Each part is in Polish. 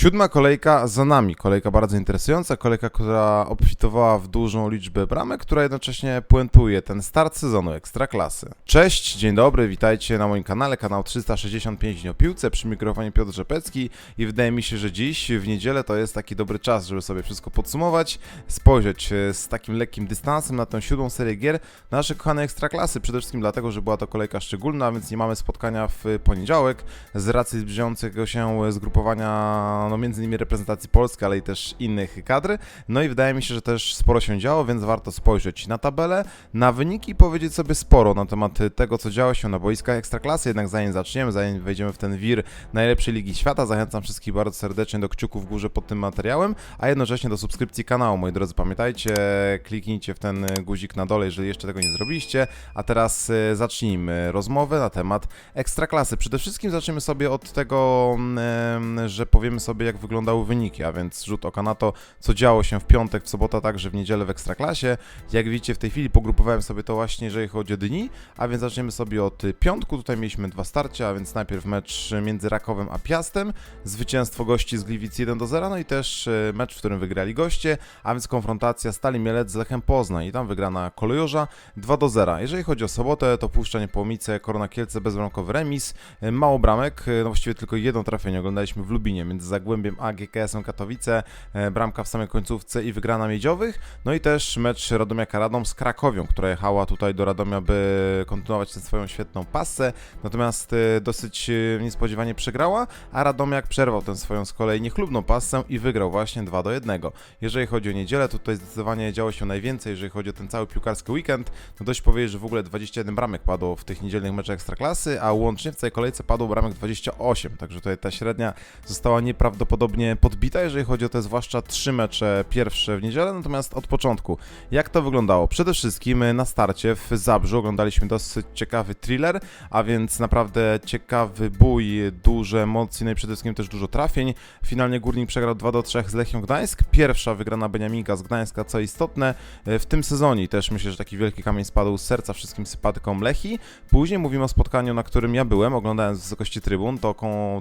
Siódma kolejka za nami. Kolejka bardzo interesująca, kolejka, która obfitowała w dużą liczbę bramek, która jednocześnie puentuje ten start sezonu Ekstraklasy. Cześć, dzień dobry, witajcie na moim kanale, kanał 365 dni o piłce, przy mikrofonie Piotr Rzepecki i wydaje mi się, że dziś w niedzielę to jest taki dobry czas, żeby sobie wszystko podsumować, spojrzeć e, z takim lekkim dystansem na tę siódmą serię gier nasze kochane Ekstraklasy, przede wszystkim dlatego, że była to kolejka szczególna, więc nie mamy spotkania w poniedziałek z racji zbliżającego się zgrupowania no między innymi reprezentacji Polski, ale i też innych kadr. No i wydaje mi się, że też sporo się działo, więc warto spojrzeć na tabelę, na wyniki i powiedzieć sobie sporo na temat tego, co działo się na boiskach Ekstraklasy. Jednak zanim zaczniemy, zanim wejdziemy w ten wir najlepszej ligi świata, zachęcam wszystkich bardzo serdecznie do kciuków w górze pod tym materiałem, a jednocześnie do subskrypcji kanału. Moi drodzy, pamiętajcie, kliknijcie w ten guzik na dole, jeżeli jeszcze tego nie zrobiliście. A teraz e, zacznijmy rozmowę na temat Ekstraklasy. Przede wszystkim zaczniemy sobie od tego, mm, że powiemy sobie, jak wyglądały wyniki, a więc rzut oka na to, co działo się w piątek, w sobotę, także w niedzielę w Ekstraklasie. Jak widzicie, w tej chwili pogrupowałem sobie to właśnie, jeżeli chodzi o dni, a więc zaczniemy sobie od piątku. Tutaj mieliśmy dwa starcia, a więc najpierw mecz między Rakowem a Piastem, zwycięstwo gości z Gliwic 1 do 0, no i też e, mecz, w którym wygrali goście, a więc konfrontacja Stali Mielec z Lechem Poznań i tam wygrana Kolejorza 2 do 0. Jeżeli chodzi o sobotę, to Puszczanie Połomice, Korona Kielce, bezbramkowy remis, e, mało bramek, no właściwie tylko jedno trafienie oglądaliśmy w Lubinie między Zagłębiem a GKS-em Katowice, e, bramka w samej końcówce i wygrana Miedziowych, no i też mecz Radomiaka Radom z Krakowią, która jechała tutaj do Radomia, by kontynuować tę swoją świetną pasę, natomiast e, dosyć e, niespodziewanie przegrała, a Radomiak przerwał tę swoją z kolei niechlubną pasę i wygrał właśnie 2 do 1. Jeżeli chodzi o niedzielę, to tutaj zdecydowanie działo się najwięcej, jeżeli chodzi o ten cały piłkarski weekend, no dość powiedzieć, że w ogóle 21 bramek padło w tych niedzielnych meczach Ekstraklasy, a łącznie w całej kolejce padło bramek 28, także tutaj ta średnia została nieprawdopodobnie podbita, jeżeli chodzi o te zwłaszcza trzy mecze pierwsze w niedzielę, natomiast od początku. Jak to wyglądało? Przede wszystkim na starcie w Zabrzu oglądaliśmy dosyć ciekawy thriller, a więc naprawdę ciekawy bój, duże emocje, no i przede wszystkim też dużo trafień. Finalnie Górnik przegrał 2 do 3 z Lechią Gdańsk. Pierwsza wygrana Beniaminka z Gdańska, co istotne w tym sezonie. Też myślę, że taki wielki kamień spadł z serca wszystkim sympatykom Lechi. Później mówimy o spotkaniu, na którym ja byłem, oglądając z wysokości trybun, to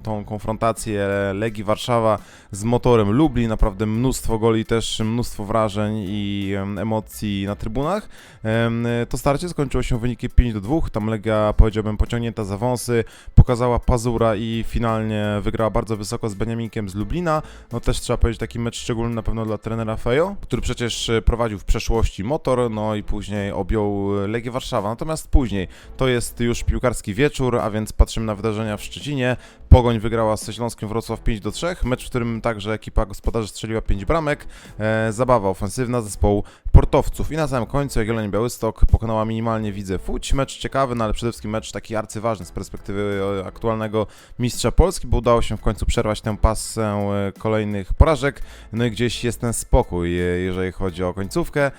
tą, konfrontację Legii Warszawa z motorem. Lublin, naprawdę mnóstwo goli, też mnóstwo wrażeń i em, emocji na trybunach. To starcie skończyło się wynikiem 5 do 2, tam Legia powiedziałbym pociągnięta za wąsy, pokazała pazura i finalnie wygrała bardzo wysoko z Beniaminkiem z Lublina. No też trzeba powiedzieć taki mecz szczególny na pewno dla trenera Fejo, który przecież e, prowadził w przeszłości motor, no i później objął Legię Warszawa. Natomiast później to jest już piłkarski wieczór, a więc patrzymy na wydarzenia w Szczecinie. Pogoń wygrała ze Śląskiem Wrocław 5 do 3, mecz, w którym także ekipa gospodarzy strzeliła 5 bramek. E, zabawa ofensywna zespołu portowców. I na samym końcu Jagiellon Białystok pokonała minimalnie Widzę Fuć. Mecz ciekawy, no ale przede wszystkim mecz taki arcyważny z perspektywy e, aktualnego mistrza Polski, bo udało się w końcu przerwać tę pasę e, kolejnych porażek. No i gdzieś jest ten spokój, e, jeżeli chodzi o końcówkę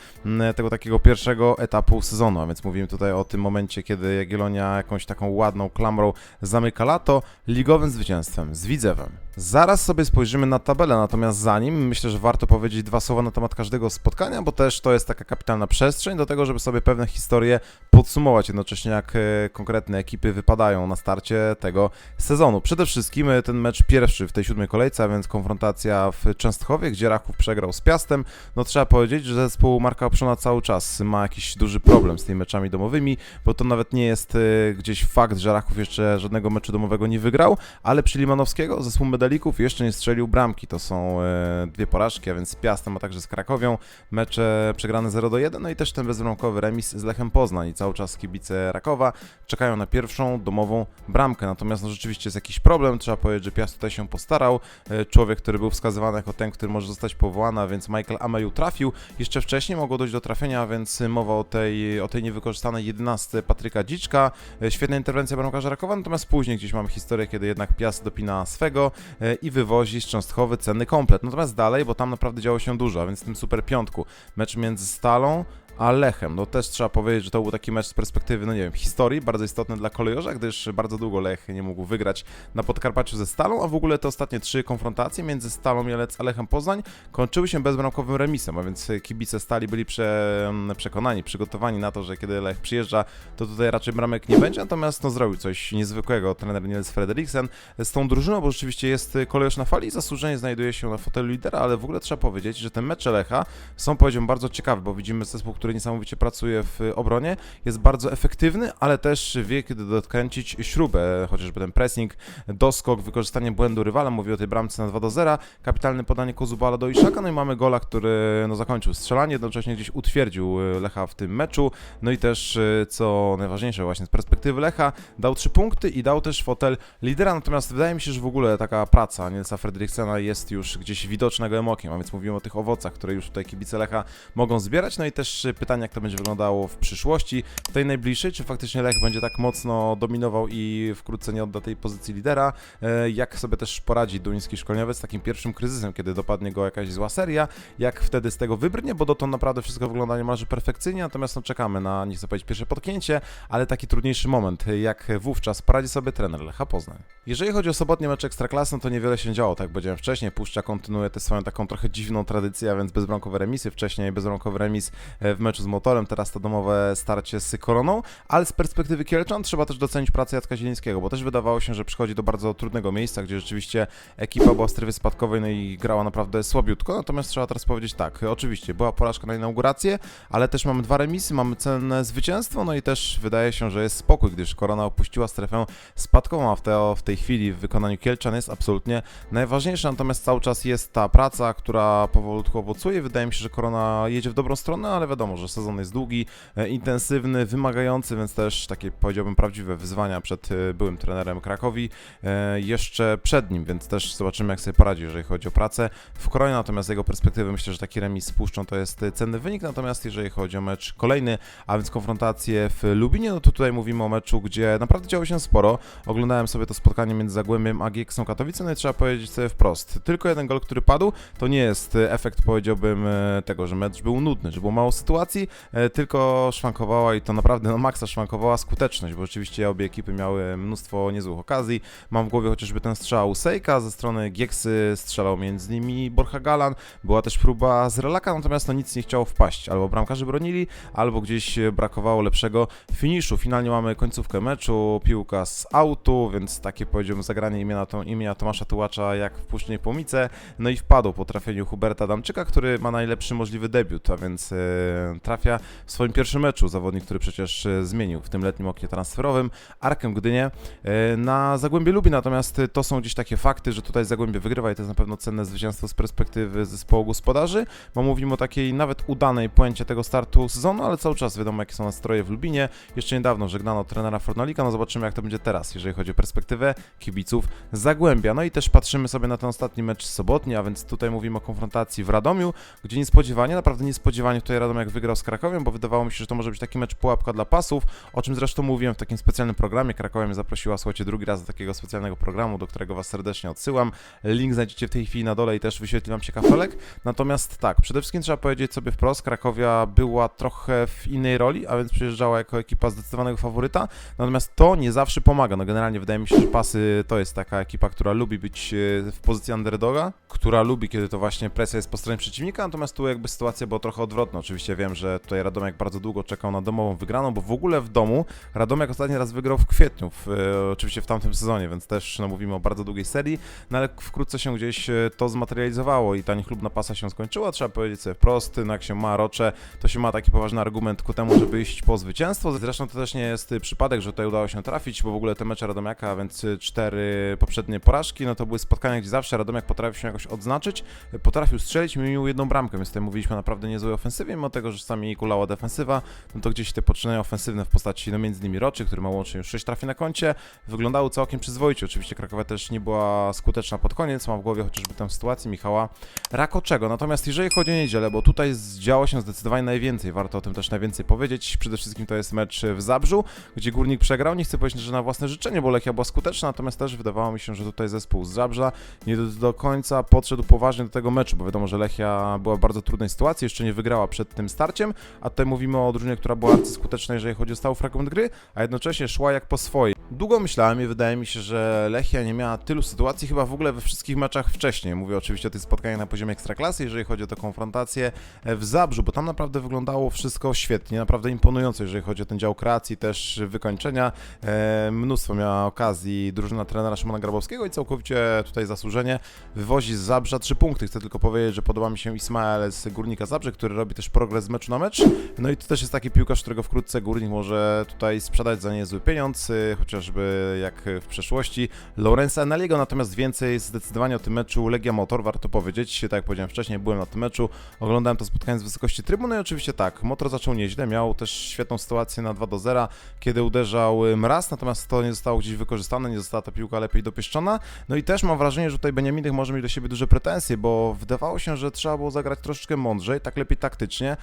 tego takiego pierwszego etapu sezonu. A więc mówimy tutaj o tym momencie, kiedy Jagiellonia jakąś taką ładną klamrą zamyka lato ligowym zwycięstwem z Widzewem. Zaraz sobie spojrzymy na tabelę, natomiast zanim myślę, że warto powiedzieć dwa słowa na temat każdego spotkania, bo też to jest taka kapitalna przestrzeń do tego, żeby sobie pewne historie podsumować jednocześnie, jak e, konkretne ekipy wypadają na starcie tego sezonu. Przede wszystkim e, ten mecz pierwszy w tej siódmej kolejce, a więc konfrontacja w Częstochowie, gdzie Raków przegrał z Piastem. No trzeba powiedzieć, że zespół Marka Oprzona cały czas ma jakiś duży problem z tymi meczami domowymi, bo to nawet nie jest e, gdzieś fakt, że Raków jeszcze żadnego meczu domowego nie wygrał, ale przy Limanowskiego zespół medalików jeszcze nie strzelił bramki. To są e, dwie porażki, a więc z Piastem, a także z Krakowią. Mecze przegrane 0 do 1, no i też ten bezbramkowy remis z Lechem Poznań i cały czas kibice Rakowa czekają na pierwszą domową bramkę. Natomiast no, rzeczywiście jest jakiś problem, trzeba powiedzieć, że Piast tutaj się postarał. E, Człowiek, który był wskazywany jako ten, który może zostać powołany, a więc Michael Ameju trafił. Jeszcze wcześniej mogło dojść do trafienia, więc mowa o tej, o tej niewykorzystanej 11 Patryka Dziczka. E, Świetna interwencja bramkarza Rakowa, natomiast później gdzieś mamy historię, kiedy jednak Piast dopina swego i wywozi z Częstochowy cenny komplet. Natomiast dalej, bo tam naprawdę działo się dużo, a więc w tym super piątku mecz między Stalą a Lechem. No też trzeba powiedzieć, że to był taki mecz z perspektywy, no nie wiem, historii, bardzo istotny dla kolejorza, gdyż bardzo długo Lech nie mógł wygrać na Podkarpaciu ze Stalą, a w ogóle te ostatnie trzy konfrontacje między Stalą Mielec a Lechem Poznań kończyły się bezbramkowym remisem, a więc kibice Stali byli prze, przekonani, przygotowani na to, że kiedy Lech przyjeżdża, to tutaj raczej bramek nie będzie, natomiast no zrobił coś niezwykłego trener Niels Frederiksen z tą drużyną, bo rzeczywiście jest kolejorz na fali i zasłużenie znajduje się na fotelu lidera, ale w ogóle trzeba powiedzieć, że te mecze Lecha są powiedziałbym bardzo ciekawe, bo widzimy zespół, który niesamowicie pracuje w obronie, jest bardzo efektywny, ale też wie kiedy dokręcić śrubę, chociażby ten pressing, doskok, wykorzystanie błędu rywala, mówię o tej bramce na 2 do 0, kapitalne podanie Kozubala do Iszaka, no i mamy gola, który no, zakończył strzelanie, jednocześnie gdzieś utwierdził Lecha w tym meczu, no i też co najważniejsze właśnie z perspektywy Lecha, dał 3 punkty i dał też fotel lidera, natomiast wydaje mi się, że w ogóle taka praca Nielsa Fredriksena jest już gdzieś widoczna gołym okiem, a więc mówimy o tych owocach, które już tutaj kibice Lecha mogą zbierać, no i też pytanie, jak to będzie wyglądało w przyszłości, w tej najbliższej, czy faktycznie Lech będzie tak mocno dominował i wkrótce nie odda tej pozycji lidera, jak sobie też poradzi duński szkoleniowiec z takim pierwszym kryzysem, kiedy dopadnie go jakaś zła seria, jak wtedy z tego wybrnie, bo dotąd naprawdę wszystko wygląda niemalże perfekcyjnie, natomiast no, czekamy na, nie chcę powiedzieć pierwsze potknięcie, ale taki trudniejszy moment, jak wówczas poradzi sobie trener Lecha Poznań. Jeżeli chodzi o sobotnie mecze Ekstraklasy, no to niewiele się działo, tak jak powiedziałem wcześniej, Puszcza kontynuuje tę swoją taką trochę dziwną tradycję, a więc bezbramkowe remisy, wcześniej bezbramkowy remis w meczu z Motorem, teraz to domowe starcie z Koroną, ale z perspektywy Kielczan trzeba też docenić pracę Jacka Zielińskiego, bo też wydawało się, że przychodzi do bardzo trudnego miejsca, gdzie rzeczywiście ekipa była w strefie spadkowej, no i grała naprawdę słabiutko, natomiast trzeba teraz powiedzieć tak, oczywiście była porażka na inaugurację, ale też mamy dwa remisy, mamy cenne zwycięstwo, no i też wydaje się, że jest spokój, gdyż Korona opuściła strefę spadkową, a w, te, w tej chwili w wykonaniu Kielczan jest absolutnie najważniejsza, natomiast cały czas jest ta praca, która powolutku owocuje, wydaje mi się, że Korona jedzie w dobrą stronę, ale wiadomo, że sezon jest długi, e, intensywny, wymagający, więc też takie powiedziałbym prawdziwe wyzwania przed e, byłym trenerem Krakowi e, jeszcze przed nim, więc też zobaczymy jak sobie poradzi, jeżeli chodzi o pracę w Koronie, natomiast z jego perspektywy myślę, że taki remis spuszczą to jest cenny wynik, natomiast jeżeli chodzi o mecz kolejny, a więc konfrontację w Lubinie, no to tutaj mówimy o meczu, gdzie naprawdę działo się sporo, oglądałem sobie to spotkanie między Zagłębiem a Gieksą Katowice, no i trzeba powiedzieć sobie wprost, tylko jeden gol, który padł, to nie jest efekt powiedziałbym tego, że mecz był nudny, że było mało sytuacji, tylko szwankowała i to naprawdę no maksa szwankowała skuteczność, bo oczywiście obie ekipy miały mnóstwo niezłych okazji. Mam w głowie chociażby ten strzał Sejka, ze strony Gieksy strzelał między nimi Borcha Galan, była też próba z Relaka, natomiast no nic nie chciało wpaść. Albo bramkarze bronili, albo gdzieś brakowało lepszego finiszu. Finalnie mamy końcówkę meczu, piłka z autu, więc takie powiedziałbym zagranie imienia, to, imienia Tomasza Tułacza jak w Puszcznej Pomice, no i wpadł po trafieniu Huberta Damczyka, który ma najlepszy możliwy debiut, a więc yy, trafia w swoim pierwszym meczu zawodnik, który przecież e, zmienił w tym letnim oknie transferowym Arkę Gdynię e, na Zagłębie Lubi, natomiast to są gdzieś takie fakty, że tutaj Zagłębie wygrywa i to jest na pewno cenne zwycięstwo z perspektywy zespołu gospodarzy, bo mówimy o takiej nawet udanej puencie tego startu sezonu, ale cały czas wiadomo jakie są nastroje w Lubinie. Jeszcze niedawno żegnano trenera Fornalika, no zobaczymy jak to będzie teraz, jeżeli chodzi o perspektywę kibiców Zagłębia. No i też patrzymy sobie na ten ostatni mecz sobotni, a więc tutaj mówimy o konfrontacji w Radomiu, gdzie niespodziewanie, naprawdę niespodziewanie tutaj Radomiak wygrał z Krakowiem, bo wydawało mi się, że to może być taki mecz pułapka dla pasów, o czym zresztą mówiłem w takim specjalnym programie. Krakowa mnie zaprosiła, słuchajcie, drugi raz do takiego specjalnego programu, do którego Was serdecznie odsyłam. Link znajdziecie w tej chwili na dole i też wyświetli Wam się kafelek. Natomiast tak, przede wszystkim trzeba powiedzieć sobie wprost, Krakowia była trochę w innej roli, a więc przyjeżdżała jako ekipa zdecydowanego faworyta, natomiast to nie zawsze pomaga. No generalnie wydaje mi się, że pasy to jest taka ekipa, która lubi być e, w pozycji underdoga, która lubi, kiedy to właśnie presja jest po stronie przeciwnika, natomiast tu jakby sytuacja była trochę odwrotna. Oczywiście wiem, że tutaj Radomiak bardzo długo czekał na domową wygraną, bo w ogóle w domu Radomiak ostatni raz wygrał w kwietniu, w, e, oczywiście w tamtym sezonie, więc też no, mówimy o bardzo długiej serii, no ale wkrótce się gdzieś e, to zmaterializowało i ta niechlubna pasa się skończyła, trzeba powiedzieć sobie wprost, no jak się ma rocze, to się ma taki poważny argument ku temu, żeby iść po zwycięstwo. Zresztą to też nie jest przypadek, że tutaj udało się trafić, bo w ogóle te mecze Radomiaka, więc cztery poprzednie porażki, no to były spotkania, gdzie zawsze Radomiak potrafił się jakoś odznaczyć, potrafił strzelić, mimo jedną bramkę, więc tutaj mówiliśmy naprawdę niezłej ofensywie, mimo tego, że czasami kulała defensywa, no to gdzieś te poczynania ofensywne w postaci, no między innymi Roczy, który ma łącznie już 6 trafi na koncie, wyglądały całkiem przyzwoicie. Oczywiście Krakowa też nie była skuteczna pod koniec, mam w głowie chociażby tę sytuację Michała Rakoczego. Natomiast jeżeli chodzi o niedzielę, bo tutaj działo się zdecydowanie najwięcej, warto o tym też najwięcej powiedzieć. Przede wszystkim to jest mecz w Zabrzu, gdzie Górnik przegrał. Nie chcę powiedzieć, że na własne życzenie, bo Lechia była skuteczna, natomiast też wydawało mi się, że tutaj zespół z Zabrza nie do, do końca podszedł poważnie do tego meczu, bo wiadomo, że Lechia była w bardzo trudnej sytuacji, jeszcze nie wygrała przed tym startem wsparciem, a tutaj mówimy o drużynie, która była arcyskuteczna, jeżeli chodzi o stały fragment gry, a jednocześnie szła jak po swojej. Długo myślałem i wydaje mi się, że Lechia nie miała tylu sytuacji chyba w ogóle we wszystkich meczach wcześniej. Mówię oczywiście o tych spotkaniach na poziomie ekstraklasy, jeżeli chodzi o tę konfrontację w Zabrzu, bo tam naprawdę wyglądało wszystko świetnie, naprawdę imponująco, jeżeli chodzi o ten dział kreacji, też wykończenia. E, mnóstwo miała okazji drużyna trenera Szymona Grabowskiego i całkowicie tutaj zasłużenie wywozi z Zabrza trzy punkty. Chcę tylko powiedzieć, że podoba mi się Ismael z Górnika Zabrze, który robi też progres meczu na mecz. No i to też jest taki piłkarz, którego wkrótce Górnik może tutaj sprzedać za niezły pieniądz, y, chociażby jak w przeszłości. Lorenza Enaliego, natomiast więcej zdecydowanie o tym meczu Legia Motor, warto powiedzieć, tak jak powiedziałem wcześniej, byłem na tym meczu, oglądałem to spotkanie z wysokości trybuny i oczywiście tak, Motor zaczął nieźle, miał też świetną sytuację na 2 do 0, kiedy uderzał y, Mraz, natomiast to nie zostało gdzieś wykorzystane, nie została ta piłka lepiej dopieszczona, no i też mam wrażenie, że tutaj Beniaminek może mieć do siebie duże pretensje, bo wydawało się, że trzeba było zagrać troszeczkę mądrzej, tak lepiej taktycznie,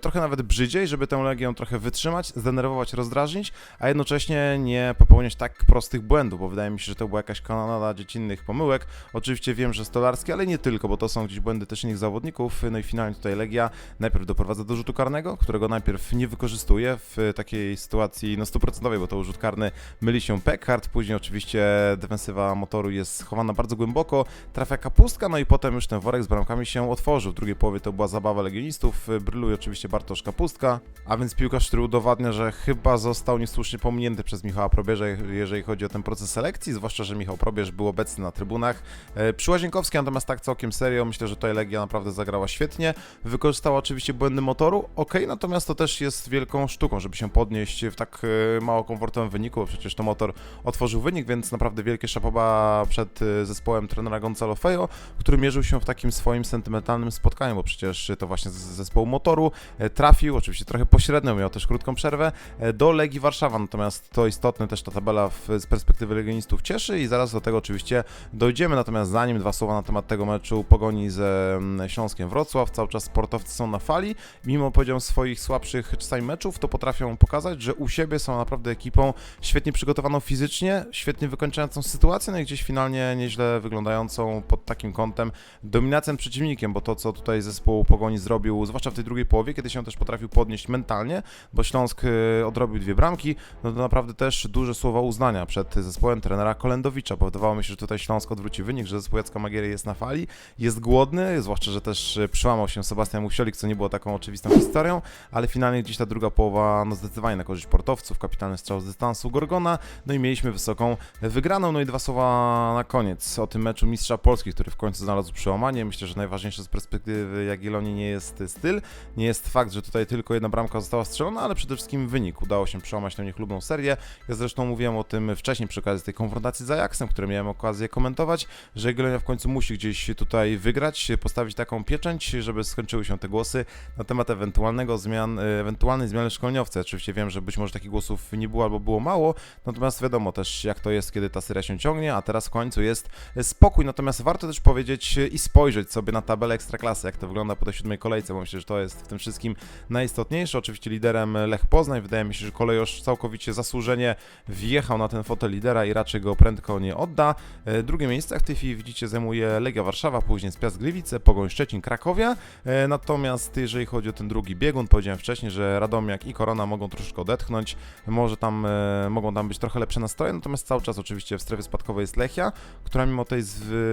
trochę nawet brzydziej, żeby tę Legię trochę wytrzymać, zdenerwować, rozdrażnić, a jednocześnie nie popełniać tak prostych błędów, bo wydaje mi się, że to była jakaś kanonada dziecinnych pomyłek. Oczywiście wiem, że Stolarski, ale nie tylko, bo to są gdzieś błędy też innych zawodników. No i finalnie tutaj Legia najpierw doprowadza do rzutu karnego, którego najpierw nie wykorzystuje w takiej sytuacji no stuprocentowej, bo to rzut karny myli się Peckhart, później oczywiście defensywa motoru jest schowana bardzo głęboko, trafia kapustka, no i potem już ten worek z bramkami się otworzył. W drugiej połowie to była zabawa legionistów, oczywiście Bartosz Kapustka, a więc piłkarz, który udowadnia, że chyba został niesłusznie pominięty przez Michała Probierza, jeżeli chodzi o ten proces selekcji, zwłaszcza, że Michał Probierz był obecny na trybunach. E, Przy Łazienkowskiej natomiast tak całkiem serio, myślę, że tutaj Legia naprawdę zagrała świetnie, wykorzystała oczywiście błędy motoru, ok, natomiast to też jest wielką sztuką, żeby się podnieść w tak e, mało komfortowym wyniku, bo przecież to motor otworzył wynik, więc naprawdę wielkie szapoba przed e, zespołem trenera Gonzalo Fejo, który mierzył się w takim swoim sentymentalnym spotkaniu, bo przecież to właśnie z zespołu motoru e, trafił, oczywiście trochę pośrednio, miał też krótką przerwę, e, do Legii Warszawa, natomiast to istotne też ta tabela w, z perspektywy legionistów cieszy i zaraz do tego oczywiście dojdziemy, natomiast zanim dwa słowa na temat tego meczu Pogoni ze mm, Śląskiem Wrocław, cały czas sportowcy są na fali, mimo powiedziałem swoich słabszych czasami meczów, to potrafią pokazać, że u siebie są naprawdę ekipą świetnie przygotowaną fizycznie, świetnie wykończającą sytuację, no i gdzieś finalnie nieźle wyglądającą pod takim kątem dominacją przeciwnikiem, bo to co tutaj zespół Pogoni zrobił, zwłaszcza w tej drugiej połowie, kiedy się też potrafił podnieść mentalnie, bo Śląsk y, odrobił dwie bramki, no to naprawdę też duże słowa uznania przed zespołem trenera Kolendowicza, bo wydawało mi się, że tutaj Śląsk odwróci wynik, że zespół Jacka Magiery jest na fali, jest głodny, zwłaszcza, że też y, przełamał się Sebastian Musiolik, co nie było taką oczywistą historią, ale finalnie gdzieś ta druga połowa, no zdecydowanie na korzyść portowców, kapitalny strzał z dystansu Gorgona, no i mieliśmy wysoką wygraną, no i dwa słowa na koniec o tym meczu Mistrza Polski, który w końcu znalazł przełamanie, myślę, że najważniejsze z perspektywy Jagiellonii nie jest styl, nie jest fakt, że tutaj tylko jedna bramka została strzelona, ale przede wszystkim wynik. Udało się przełamać tę niechlubną serię. Ja zresztą mówiłem o tym wcześniej przy okazji tej konfrontacji z Ajaxem, które miałem okazję komentować, że Jagiellonia w końcu musi gdzieś tutaj wygrać, postawić taką pieczęć, żeby skończyły się te głosy na temat ewentualnego zmian, ewentualnej zmiany szkoleniowca. Oczywiście wiem, że być może takich głosów nie było albo było mało, natomiast wiadomo też jak to jest, kiedy ta seria się ciągnie, a teraz w końcu jest spokój. Natomiast warto też powiedzieć i spojrzeć sobie na tabelę Ekstraklasy, jak to wygląda po tej siódmej kolejce, bo myślę, że to jest w tym wszystkim najistotniejsze. Oczywiście liderem Lech Poznań. Wydaje mi się, że Kolejosz całkowicie zasłużenie wjechał na ten fotel lidera i raczej go prędko nie odda. E, Drugie miejsce, w tej chwili widzicie, zajmuje Legia Warszawa, później jest Piast Gliwice, Pogoń Szczecin, Krakowia. E, Natomiast jeżeli chodzi o ten drugi biegun, powiedziałem wcześniej, że Radomiak i Korona mogą troszeczkę odetchnąć, może tam, e, mogą tam być trochę lepsze nastroje, natomiast cały czas oczywiście w strefie spadkowej jest Lechia, która mimo tej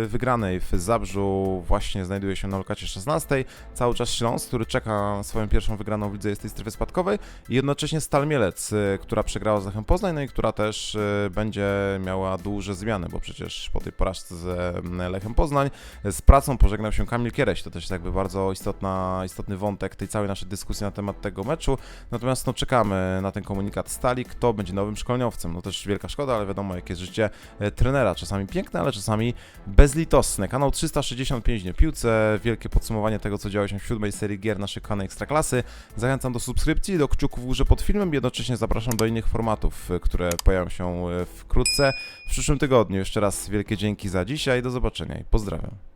wygranej w Zabrzu właśnie znajduje się na lokacie 16. Cały czas Śląsk, który czeka swoją pierwszą wygraną w lidze w tej strefie spadkowej i jednocześnie Stal Mielec, y, która przegrała z Lechem Poznań, no i która też y, będzie miała duże zmiany, bo przecież po tej porażce z mm, Lechem Poznań z pracą pożegnał się Kamil Kiereś. To też jakby bardzo istotna, istotny wątek tej całej naszej dyskusji na temat tego meczu. Natomiast no, czekamy na ten komunikat Stali, kto będzie nowym szkoleniowcem. No też wielka szkoda, ale wiadomo, jakie jest życie trenera. Czasami piękne, ale czasami bezlitosne. Kanał 365 dni piłce, wielkie podsumowanie tego, co działo się w siódmej serii gier naszej kochanej Ekstraklasy. Zachęcam do subskrypcji, do kciuków w górze pod filmem, jednocześnie zapraszam do innych formatów, y, które pojawią się y, wkrótce w przyszłym tygodniu. Jeszcze raz wielkie dzięki za dzisiaj, do zobaczenia i pozdrawiam.